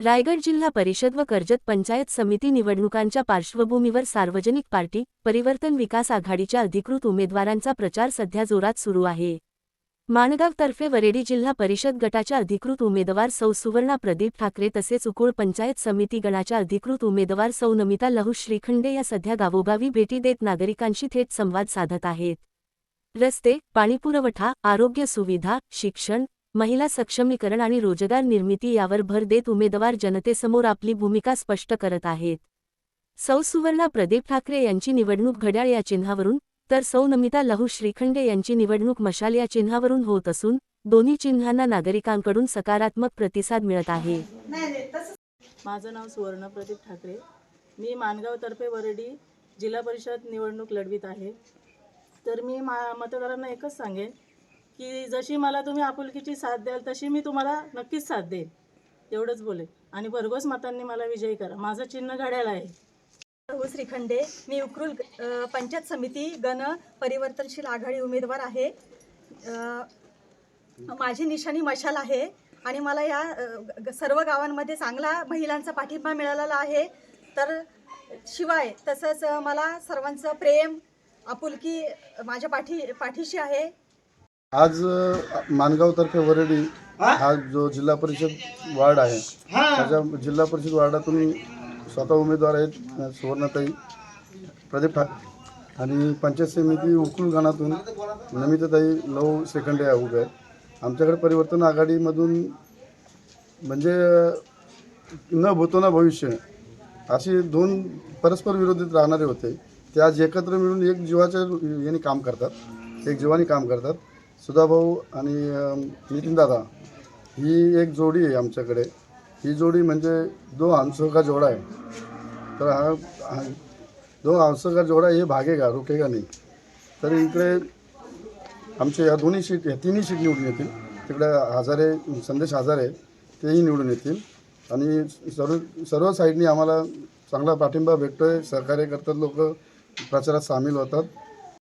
रायगड जिल्हा परिषद व कर्जत पंचायत समिती निवडणुकांच्या पार्श्वभूमीवर सार्वजनिक पार्टी परिवर्तन विकास आघाडीच्या अधिकृत उमेदवारांचा प्रचार सध्या जोरात सुरू आहे. माणगावतर्फे वरेडी जिल्हा परिषद गटाच्या अधिकृत उमेदवार सौ सुवर्णा प्रदीप ठाकरे तसेच उकुळ पंचायत समिती गणाच्या अधिकृत उमेदवार सौ नमिता लहू श्रीखंडे या सध्या गावोगावी भेटी देत नागरिकांशी थेट संवाद साधत आहेत. रस्ते पाणीपुरवठा आरोग्य सुविधा शिक्षण महिला सक्षमीकरण आणि रोजगार निर्मिती यावर भर देत उमेदवार जनतेसमोर आपली भूमिका स्पष्ट करत आहेत. सौ सुवर्णा प्रदीप ठाकरे यांची निवडणूक घड्याळ या चिन्हावरून तर सौ नमिता लहू श्रीखंडे यांची निवडणूक मशाल या चिन्हावरून होत असून दोन्ही चिन्हांना नागरिकांकडून सकारात्मक प्रतिसाद मिळत आहे. माझं नाव सुवर्ण प्रदीप ठाकरे. मी माणगावतर्फे वरडी जिल्हा परिषद निवडणूक लढवित आहे. तर मी मा मतदारांना एकच सांगेन की जशी मला तुम्ही आपुलकीची साथ द्याल तशी मी तुम्हाला नक्कीच साथ देईन. एवढंच बोले आणि भरघोस मतांनी मला विजयी करा. माझं चिन्ह घड्याला आहे. हो श्रीखंडे. मी उकरूल पंचायत समिती गण परिवर्तनशील आघाडी उमेदवार आहे. माझी निशाणी मशाल आहे. आणि मला या सर्व गावांमध्ये चांगला महिलांचा पाठिंबा मिळालेला आहे. तर शिवाय तसंच मला सर्वांचं प्रेम आपुलकी माझ्या पाठी पाठीशी आहे. आज अ, माणगावतर्फे वरडी हा? जो जिल्हा परिषद वार्ड आहे त्याच्या जिल्हा परिषद वार्डातून स्वतः उमेदवार आहेत सुवर्णाताई प्रदीप ठाक आणि पंचायत समिती उकुल गणातून नमिताताई लव सेकंडे या उभे आहेत. आमच्याकडे परिवर्तन आघाडीमधून म्हणजे न भूतो न भविष्य अशी दोन परस्पर विरोधित राहणारे होते. ते आज एकत्र मिळून एक जीवाच्या याने काम करतात एक जीवाने काम करतात. सुधाभाऊ आणि नितीन दादा ही एक जोडी आहे आमच्याकडे. ही जोडी म्हणजे दो हंसों का जोडा आहे. तर हा हा- दो हंसों का जोडा हे भागेगा रुकेगा नाही. तर इकडे आमच्या या दोन्ही सीट या तिन्ही सीट निवडून येतील. तिकडे हजारे संदेश हजारे तेही निवडून येतील. आणि सर्व सर्व साईडनी आम्हाला चांगला पाठिंबा भेटतो आहे सहकार्य करतात लोक प्रचारात सामील होतात.